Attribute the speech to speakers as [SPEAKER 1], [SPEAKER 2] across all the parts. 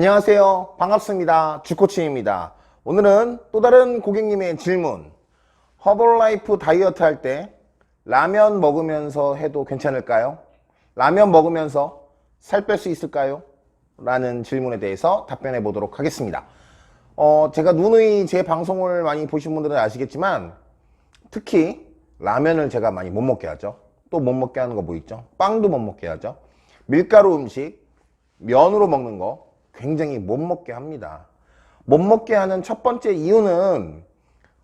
[SPEAKER 1] 안녕하세요. 반갑습니다. 주코치입니다. 오늘은 또 다른 고객님의 질문. 허벌라이프 다이어트 할 때 라면 먹으면서 해도 괜찮을까요? 라면 먹으면서 살 뺄 수 있을까요? 라는 질문에 대해서 답변해 보도록 하겠습니다. 어, 제가 누누이 제 방송을 많이 보신 분들은 아시겠지만 특히 라면을 제가 많이 못 먹게 하죠. 또 못 먹게 하는 거 뭐 있죠? 빵도 못 먹게 하죠. 밀가루 음식, 면으로 먹는 거 굉장히 못 먹게 합니다. 못 먹게 하는 첫 번째 이유는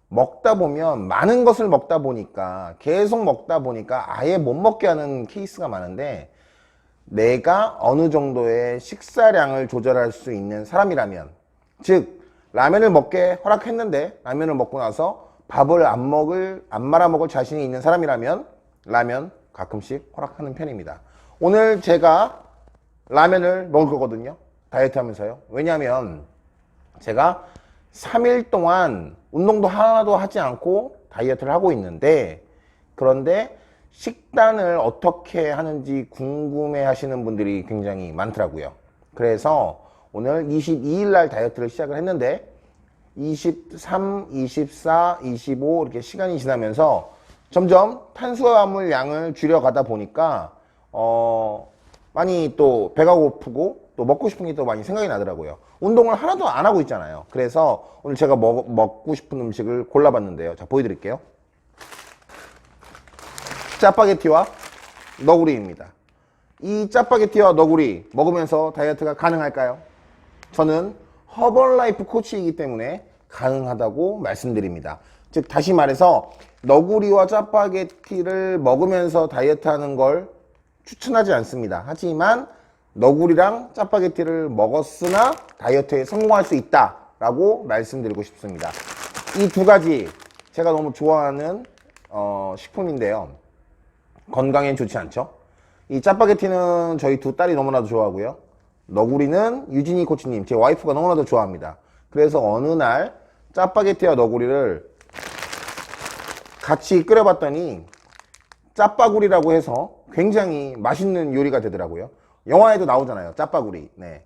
[SPEAKER 1] 먹다 보면 많은 것을 먹다 보니까 계속 먹다 보니까 아예 못 먹게 하는 케이스가 많은데 내가 어느 정도의 식사량을 조절할 수 있는 사람이라면 즉 라면을 먹게 허락했는데 라면을 먹고 나서 밥을 안 먹을 안 말아 먹을 자신이 있는 사람이라면 라면 가끔씩 허락하는 편입니다. 오늘 제가 라면을 먹을 거거든요. 다이어트 하면서요. 왜냐하면 제가 3일 동안 운동도 하나도 하지 않고 다이어트를 하고 있는데 그런데 식단을 어떻게 하는지 궁금해 하시는 분들이 굉장히 많더라고요. 그래서 오늘 22일 날 다이어트를 시작을 했는데 23, 24, 25 이렇게 시간이 지나면서 점점 탄수화물 양을 줄여가다 보니까 어 많이 또 배가 고프고 또 먹고 싶은 게 또 많이 생각이 나더라고요. 운동을 하나도 안 하고 있잖아요. 그래서 오늘 제가 먹, 먹고 싶은 음식을 골라봤는데요. 자, 보여드릴게요. 짜파게티와 너구리입니다. 이 짜파게티와 너구리 먹으면서 다이어트가 가능할까요? 저는 허벌라이프 코치이기 때문에 가능하다고 말씀드립니다. 즉 다시 말해서 너구리와 짜파게티를 먹으면서 다이어트 하는 걸 추천하지 않습니다. 하지만 너구리랑 짜파게티를 먹었으나 다이어트에 성공할 수 있다 라고 말씀드리고 싶습니다. 이 두 가지 제가 너무 좋아하는 어, 식품인데요. 건강엔 좋지 않죠? 이 짜파게티는 저희 두 딸이 너무나도 좋아하고요. 너구리는 유진이 코치님, 제 와이프가 너무나도 좋아합니다. 그래서 어느 날 짜파게티와 너구리를 같이 끓여봤더니 짜파구리라고 해서 굉장히 맛있는 요리가 되더라고요. 영화에도 나오잖아요. 짜파구리. 네.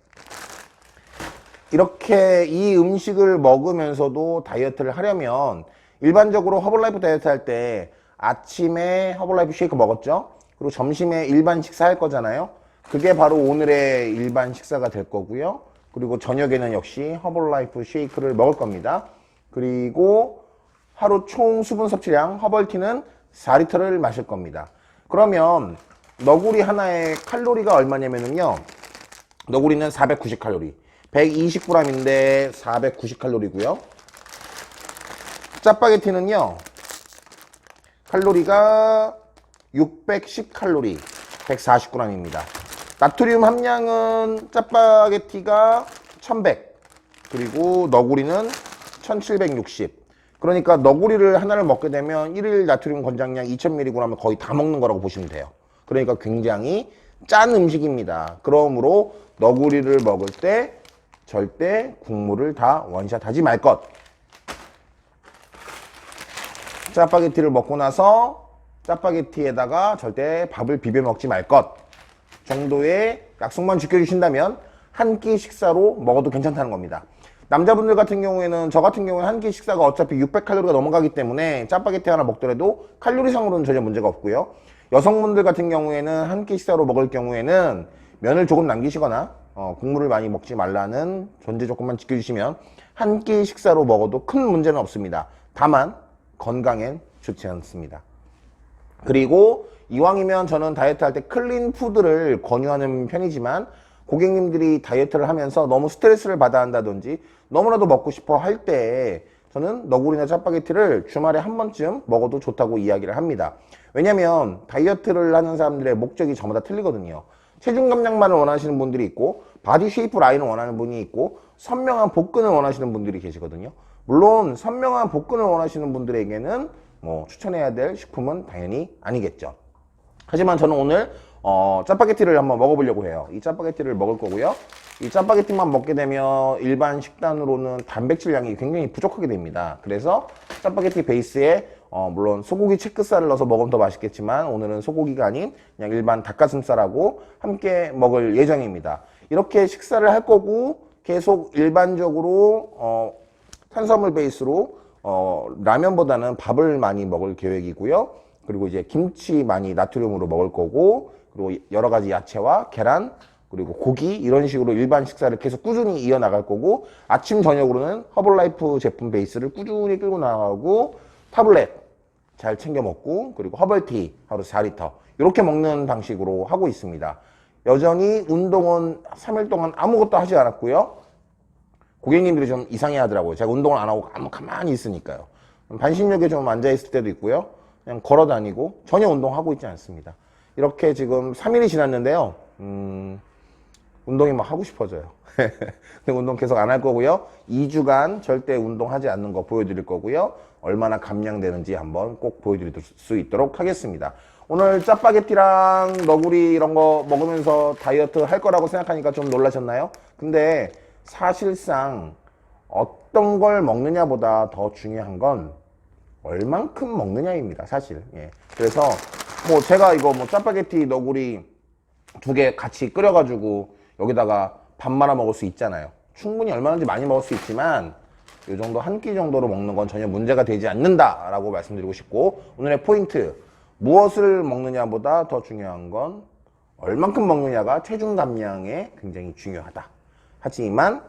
[SPEAKER 1] 이렇게 이 음식을 먹으면서도 다이어트를 하려면 일반적으로 허블라이프 다이어트 할 때 아침에 허블라이프 쉐이크 먹었죠? 그리고 점심에 일반 식사 할 거잖아요. 그게 바로 오늘의 일반 식사가 될 거고요. 그리고 저녁에는 역시 허블라이프 쉐이크를 먹을 겁니다. 그리고 하루 총 수분 섭취량 허벌티는 4리터를 마실 겁니다. 그러면 너구리 하나의 칼로리가 얼마냐면요. 너구리는 490칼로리. 120g인데 490칼로리고요. 짜파게티는요. 칼로리가 610칼로리, 140g입니다. 나트륨 함량은 짜파게티가 1100, 그리고 너구리는 1760. 그러니까 너구리를 하나를 먹게 되면 1일 나트륨 권장량 2000mg을 거의 다 먹는 거라고 보시면 돼요. 그러니까 굉장히 짠 음식입니다. 그러므로 너구리를 먹을 때 절대 국물을 다 원샷 하지 말 것. 짜파게티를 먹고 나서 짜파게티에다가 절대 밥을 비벼 먹지 말 것 정도의 약속만 지켜주신다면 한 끼 식사로 먹어도 괜찮다는 겁니다. 남자분들 같은 경우에는 저 같은 경우에 한 끼 식사가 어차피 600칼로리가 넘어가기 때문에 짜파게티 하나 먹더라도 칼로리상으로는 전혀 문제가 없고요. 여성분들 같은 경우에는 한 끼 식사로 먹을 경우에는 면을 조금 남기시거나 어, 국물을 많이 먹지 말라는 전제 조건만 지켜주시면 한 끼 식사로 먹어도 큰 문제는 없습니다. 다만 건강엔 좋지 않습니다. 그리고 이왕이면 저는 다이어트 할 때 클린 푸드를 권유하는 편이지만 고객님들이 다이어트를 하면서 너무 스트레스를 받아 한다든지 너무나도 먹고 싶어 할 때 저는 너구리나 짜파게티를 주말에 한 번쯤 먹어도 좋다고 이야기를 합니다. 왜냐면 다이어트를 하는 사람들의 목적이 저마다 틀리거든요. 체중 감량만을 원하시는 분들이 있고 바디 쉐이프 라인을 원하는 분이 있고 선명한 복근을 원하시는 분들이 계시거든요. 물론 선명한 복근을 원하시는 분들에게는 뭐 추천해야 될 식품은 당연히 아니겠죠. 하지만 저는 오늘 어, 짜파게티를 한번 먹어보려고 해요. 이 짜파게티를 먹을 거고요. 이 짜파게티만 먹게 되면 일반 식단으로는 단백질량이 굉장히 부족하게 됩니다. 그래서 짜파게티 베이스에 어, 물론 소고기 체크살을 넣어서 먹으면 더 맛있겠지만 오늘은 소고기가 아닌 그냥 일반 닭가슴살하고 함께 먹을 예정입니다. 이렇게 식사를 할 거고 계속 일반적으로 어, 탄수화물 베이스로 어, 라면보다는 밥을 많이 먹을 계획이고요. 그리고 이제 김치 많이 나트륨으로 먹을 거고 그리고 여러 가지 야채와 계란 그리고 고기 이런 식으로 일반 식사를 계속 꾸준히 이어나갈 거고 아침 저녁으로는 허벌라이프 제품 베이스를 꾸준히 끌고 나가고 타블렛 잘 챙겨 먹고 그리고 허벌티 하루 4리터 이렇게 먹는 방식으로 하고 있습니다. 여전히 운동은 3일 동안 아무것도 하지 않았고요. 고객님들이 좀 이상해 하더라고요. 제가 운동을 안 하고 아무 가만히 있으니까요. 반신욕에 좀 앉아 있을 때도 있고요. 그냥 걸어 다니고 전혀 운동하고 있지 않습니다. 이렇게 지금 3일이 지났는데요. 음, 운동이 막 하고 싶어져요. 근데 운동 계속 안 할 거고요. 2주간 절대 운동하지 않는 거 보여드릴 거고요. 얼마나 감량되는지 한번 꼭 보여드릴 수 있도록 하겠습니다. 오늘 짜파게티랑 너구리 이런 거 먹으면서 다이어트 할 거라고 생각하니까 좀 놀라셨나요? 근데 사실상 어떤 걸 먹느냐보다 더 중요한 건 얼만큼 먹느냐입니다. 사실. 예. 그래서 뭐 제가 이거 뭐 짜파게티 너구리 두 개 같이 끓여가지고 여기다가 밥 말아 먹을 수 있잖아요. 충분히 얼마든지 많이 먹을 수 있지만 이 정도 한 끼 정도로 먹는 건 전혀 문제가 되지 않는다 라고 말씀드리고 싶고 오늘의 포인트 무엇을 먹느냐보다 더 중요한 건 얼만큼 먹느냐가 체중 감량에 굉장히 중요하다. 하지만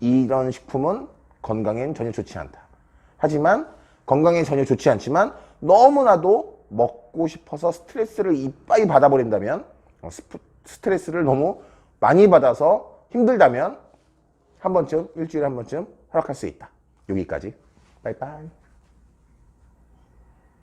[SPEAKER 1] 이런 식품은 건강엔 전혀 좋지 않다. 하지만 건강에 전혀 좋지 않지만 너무나도 먹고 싶어서 스트레스를 이빠이 받아버린다면 어, 스트레스를 너무 많이 받아서 힘들다면 한 번쯤 일주일에 한 번쯤 허락할 수 있다. 여기까지. 빠이빠이.